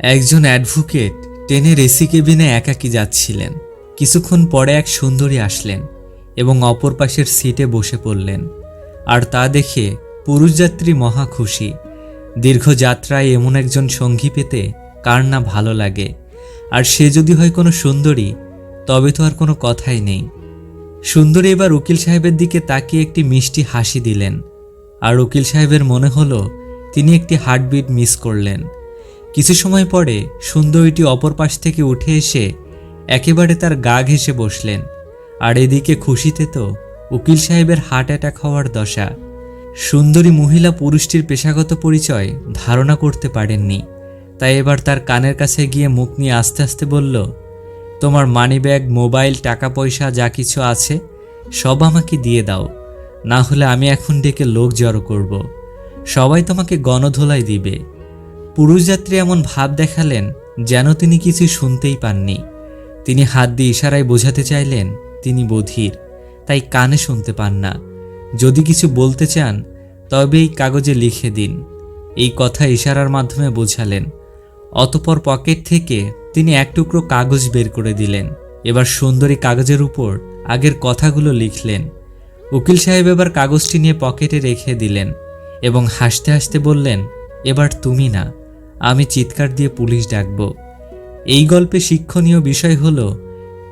একজন অ্যাডভোকেট ট্রেনের এসি কেবিনে একাকি যাচ্ছিলেন। কিছুক্ষণ পরে এক সুন্দরী আসলেন এবং অপর পাশের সিটে বসে পড়লেন। আর তা দেখে পুরুষ যাত্রী মহা খুশি। দীর্ঘ যাত্রায় এমন একজন সঙ্গী পেতে কার না ভালো লাগে। আর সে যদি হয় কোনো সুন্দরী, তবে তো আর কোনো কথাই নেই। সুন্দরী এবার উকিল সাহেবের দিকে তাকিয়ে একটি মিষ্টি হাসি দিলেন। আর উকিল সাহেবের মনে হলো, তিনি একটি হার্টবিট মিস করলেন। কিছু সময় পরে সুন্দরীটি অপর পাশ থেকে উঠে এসে একেবারে তার গা ঘেঁষে বসলেন। আর এদিকে খুশিতে তো উকিল সাহেবের হার্ট অ্যাটাক হওয়ার দশা। সুন্দরী মহিলা পুরুষটির পেশাগত পরিচয় ধারণা করতে পারেননি। তাই এবার তার কানের কাছে গিয়ে মুখ নিয়ে আস্তে আস্তে বলল, তোমার মানিব্যাগ, মোবাইল টাকা পয়সা যা কিছু আছে, সব আমাকে দিয়ে দাও। না হলে আমি এখন ডেকে লোক জড়ো করব। সবাই তোমাকে গণধোলাই দিবে। পুরুষ যাত্রী এমন ভাব দেখালেন যেন তিনি কিছু শুনতেই পাননি। তিনি হাত দিয়ে ইশারায় বোঝাতে চাইলেন, তিনি বধির, তাই কানে শুনতে পান না। যদি কিছু বলতে চান, তবে এই কাগজে লিখে দিন। এই কথা ইশারার মাধ্যমে বোঝালেন। অতপর পকেট থেকে তিনি এক টুকরো কাগজ বের করে দিলেন। এবার সুন্দরী কাগজের উপর আগের কথাগুলো লিখলেন। উকিল সাহেব এবার কাগজটি নিয়ে পকেটে রেখে দিলেন এবং হাসতে হাসতে বললেন, এবার তুমি না। আমি চিৎকার দিয়ে পুলিশ ডাকব। এই গল্পে শিক্ষণীয় বিষয় হল,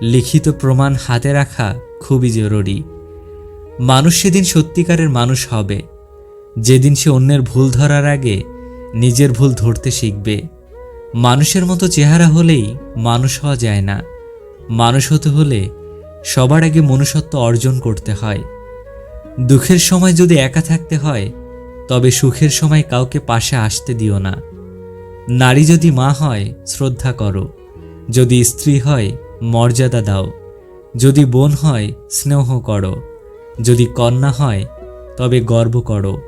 লিখিত প্রমাণ হাতে রাখা খুবই জরুরি। মানুষ সেদিন সত্যিকারের মানুষ হবে। যেদিন সে অন্যের ভুল ধরার আগে নিজের ভুল ধরতে শিখবে। মানুষের মতো চেহারা হলেই মানুষ হওয়া যায় না। মানুষ হতে হলে সবার আগে মনুষ্যত্ব অর্জন করতে হয়। দুঃখের সময় যদি একা থাকতে হয়, তবে সুখের সময় কাউকে পাশে আসতে দিও না। নারী যদি মা হয়, শ্রদ্ধা করো। যদি স্ত্রী হয়, মর্যাদা দাও। যদি বোন হয়, স্নেহ করো। যদি কন্যা হয়, তবে গর্ব করো।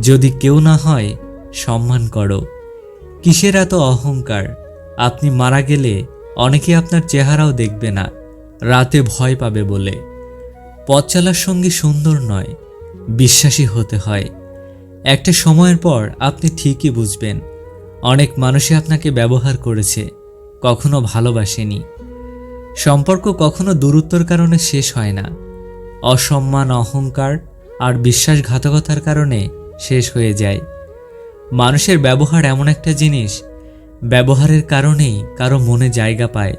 যদি কেউ না হয়, সম্মান করো। কিসের এত অহংকার? আপনি মারা গেলে অনেকে আপনার চেহারাও দেখবে না, রাতে ভয় পাবে বলে। পথ চলার সঙ্গে সুন্দর নয়, বিশ্বাসী হতে হয়। একটা সময়ের পর আপনি ঠিকই বুঝবেন। অনেক মানুষই আপনাকে ব্যবহার করেছে, কখনো ভালোবাসেনি। সম্পর্ক কখনো দূরত্বর কারণে শেষ হয় না। অসম্মান, অহংকার আর বিশ্বাসঘাতকতার কারণে শেষ হয়ে যায়। মানুষের ব্যবহার এমন একটা জিনিস, ব্যবহারের কারণেই কারও মনে জায়গা পায়,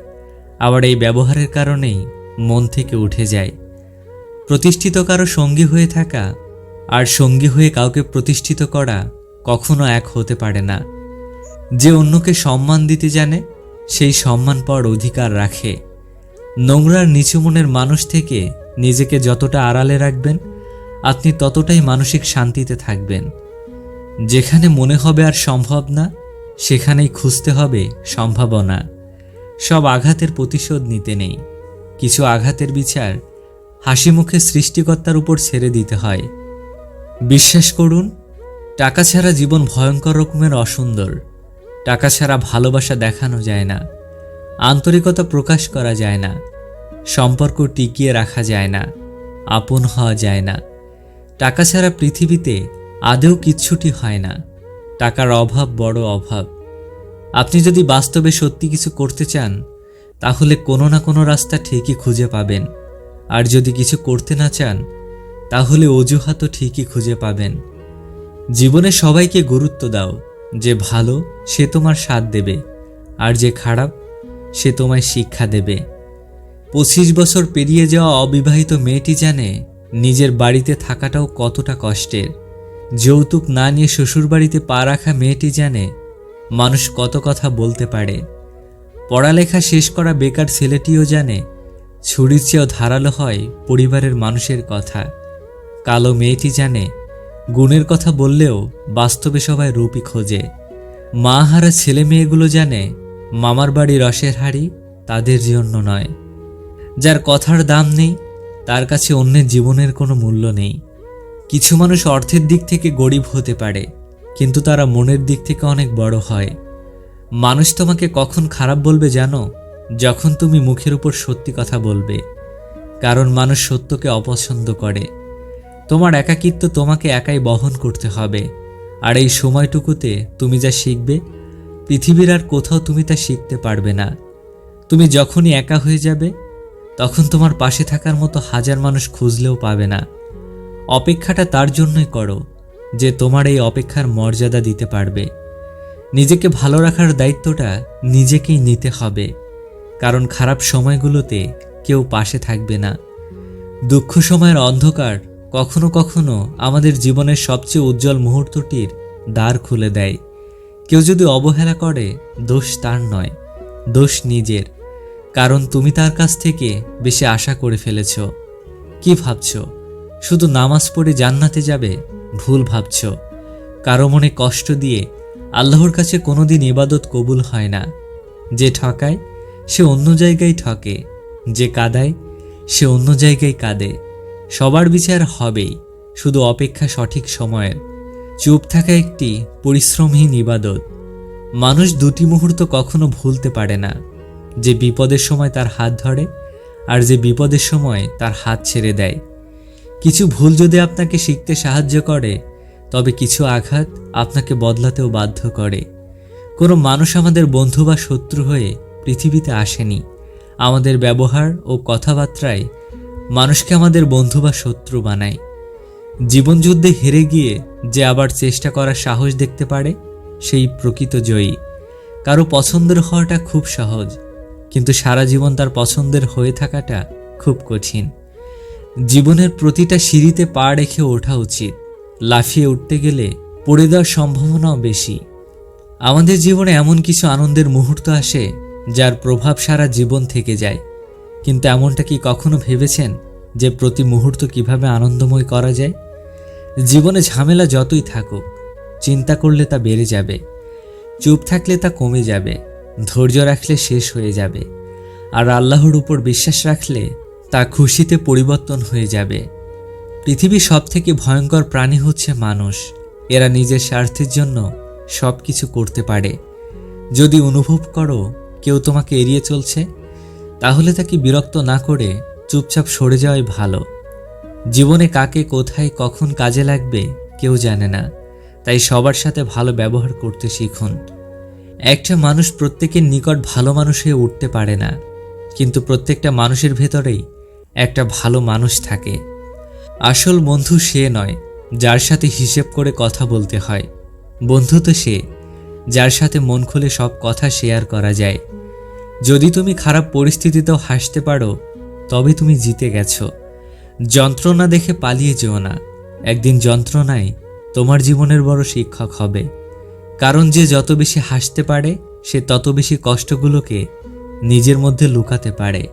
আবার এই ব্যবহারের কারণেই মন থেকে উঠে যায়। প্রতিষ্ঠিত কারও সঙ্গী হয়ে থাকা আর সঙ্গী হয়ে কাউকে প্রতিষ্ঠিত করা কখনো এক হতে পারে না। যে অন্যকে সম্মান দিতে জানে, সেই সম্মান পাওয়ার অধিকার রাখে। নোংরার নিচু মনের মানুষ থেকে নিজেকে যতটা আড়ালে রাখবেন, আপনি ততটাই মানসিক শান্তিতে থাকবেন। যেখানে মনে হবে আর সম্ভব না, সেখানেই খুঁজতে হবে সম্ভাবনা। সব আঘাতের প্রতিশোধ নিতে নেই। কিছু আঘাতের বিচার হাসি মুখে সৃষ্টিকর্তার উপর ছেড়ে দিতে হয়। বিশ্বাস করুন, টাকা ছাড়া জীবন ভয়ঙ্কর রকমের অসুন্দর। টাকা ছাড়া ভালোবাসা দেখানো যায় না, আন্তরিকতা প্রকাশ করা যায় না, সম্পর্ক টিকিয়ে রাখা যায় না, আপন হওয়া যায় না। টাকা ছাড়া পৃথিবীতে আদেও কিচ্ছুটি হয় না, টাকার অভাব বড় অভাব। আপনি যদি বাস্তবে সত্যি কিছু করতে চান, তাহলে কোনো না কোনো রাস্তা ঠিকই খুঁজে পাবেন। আর যদি কিছু করতে না চান, তাহলে অজুহাতও ঠিকই খুঁজে পাবেন। জীবনে সবাইকে গুরুত্ব দাও। যে ভালো, সে তোমার সাথ দেবে, আর যে খারাপ, সে তোমায় শিক্ষা দেবে। পঁচিশ বছর পেরিয়ে যাওয়া অবিবাহিত মেয়েটি জানে, নিজের বাড়িতে থাকাটাও কতটা কষ্টের। যৌতুক না নিয়ে শ্বশুরবাড়িতে পা রাখা মেয়েটি জানে, মানুষ কত কথা বলতে পারে। পড়ালেখা শেষ করা বেকার ছেলেটিও জানে, ছুরির চেয়েও ধারালো হয় পরিবারের মানুষের কথা। কালো মেয়েটি জানে গুণের কথা বললেও বাস্তবে সবাই রূপই খোঁজে। মা হারা ছেলে মেয়েগুলো জানে, মামার বাড়ি রসের হাড়ি তাদের জন্য নয়। যার কথার দাম নেই, তার কাছে অন্যের জীবনের কোনো মূল্য নেই। কিছু মানুষ অর্থের দিক থেকে গরিব হতে পারে, কিন্তু তারা মনের দিক থেকে অনেক বড় হয়। মানুষ তোমাকে কখন খারাপ বলবে জানো? যখন তুমি মুখের উপর সত্যি কথা বলবে। কারণ মানুষ সত্যকে অপছন্দ করে। তোমার একাকিত্ব তোমাকে একাই বহন করতে হবে। আর এই সময়টুকুতে তুমি যা শিখবে, পৃথিবীর আর কোথাও তুমি তা শিখতে পারবে না। তুমি যখনই একা হয়ে যাবে, তখন তোমার পাশে থাকার মতো হাজার মানুষ খুঁজলেও পাবে না। অপেক্ষাটা তার জন্যই করো, যে তোমার এই অপেক্ষার মর্যাদা দিতে পারবে। নিজেকে ভালো রাখার দায়িত্বটা নিজেকেই নিতে হবে, কারণ খারাপ সময়গুলোতে কেউ পাশে থাকবে না। দুঃখ সময়ের অন্ধকার কখনো কখনো আমাদের জীবনের সবচেয়ে উজ্জ্বল মুহূর্তটির দ্বার খুলে দেয়। কেউ যদি অবহেলা করে, দোষ তার নয়, দোষ নিজের। কারণ তুমি তার কাছ থেকে বেশি আশা করে ফেলেছ। কি ভাবছ? শুধু নামাজ পড়ে জান্নাতে যাবে? ভুল ভাবছ। কারও মনে কষ্ট দিয়ে আল্লাহর কাছে কোনোদিন ইবাদত কবুল হয় না। যে ঠকায়, সে অন্য জায়গায় ঠকে। যে কাদায়, সে অন্য জায়গায় কাঁদে। সবার বিচার হবেই, শুধু অপেক্ষা সঠিক সময়ের। চুপ থাকা একটি পরিশ্রমহীন ইবাদত মানুষ দুটি মুহূর্ত কখনো ভুলতে পারে না, যে বিপদের সময় তার হাত ধরে আর যে বিপদের সময় তার হাত ছেড়ে দেয়। কিছু ভুল যদি আপনাকে শিখতে সাহায্য করে, তবে কিছু আঘাত আপনাকে বদলাতেও বাধ্য করে। কোনো মানুষ আমাদের বন্ধু বা শত্রু হয়ে পৃথিবীতে আসেনি। আমাদের ব্যবহার ও কথাবার্তায় মানুষকে আমাদের বন্ধু বা শত্রু বানায়। জীবনযুদ্ধে হেরে গিয়ে যে আবার চেষ্টা করার সাহস দেখতে পারে, সেই প্রকৃত জয়ী। কারও পছন্দের হওয়াটা খুব সহজ, কিন্তু সারা জীবন তার পছন্দের হয়ে থাকাটা খুব কঠিন। জীবনের প্রতিটা সিঁড়িতে পা রেখে ওঠা উচিত, লাফিয়ে উঠতে গেলে পড়ে দেওয়ার সম্ভাবনাও বেশি। আমাদের জীবনে এমন কিছু আনন্দের মুহূর্ত আসে, যার প্রভাব সারা জীবন থেকে যায়। কিন্তু এমনটা কি কখনো ভেবেছেন যে প্রতি মুহূর্ত কীভাবে আনন্দময় করা যায়? জীবনে ঝামেলা যতই থাকুক, চিন্তা করলে তা বেড়ে যাবে, চুপ থাকলে তা কমে যাবে, ধৈর্য রাখলে শেষ হয়ে যাবে, আর আল্লাহর উপর বিশ্বাস রাখলে তা খুশিতে পরিবর্তন হয়ে যাবে। পৃথিবীর সব থেকে ভয়ঙ্কর প্রাণী হচ্ছে মানুষ। এরা নিজের স্বার্থের জন্য সব কিছু করতে পারে। যদি অনুভব করো, কেউ তোমাকে এড়িয়ে চলছে? তাহলে তাকে বিরক্ত না করে চুপচাপ সরে যাওয়াই ভালো? জীবনে কাকে কোথায় কখন কাজে লাগবে কেউ জানে না, তাই সবার সাথে ভালো ব্যবহার করতে শিখুন। একটা মানুষ প্রত্যেকের নিকট ভালো মানুষ হয়ে উঠতে পারে না, কিন্তু প্রত্যেকটা মানুষের ভেতরেই একটা ভালো মানুষ থাকে। আসল বন্ধু সে নয়, যার সাথে হিসেব করে কথা বলতে হয়। বন্ধু তো সে, যার সাথে মন খুলে সব কথা শেয়ার করা যায়। যদি তুমি খারাপ পরিস্থিতিতেও হাসতে পারো, তবে তুমি জিতে গেছো। যন্ত্রণা দেখে পালিয়ে যেও না। একদিন যন্ত্রণাই তোমার জীবনের বড় শিক্ষক হবে। কারণ যে যত বেশি হাসতে পারে, সে তত বেশি কষ্টগুলোকে নিজের মধ্যে লুকাতে পারে।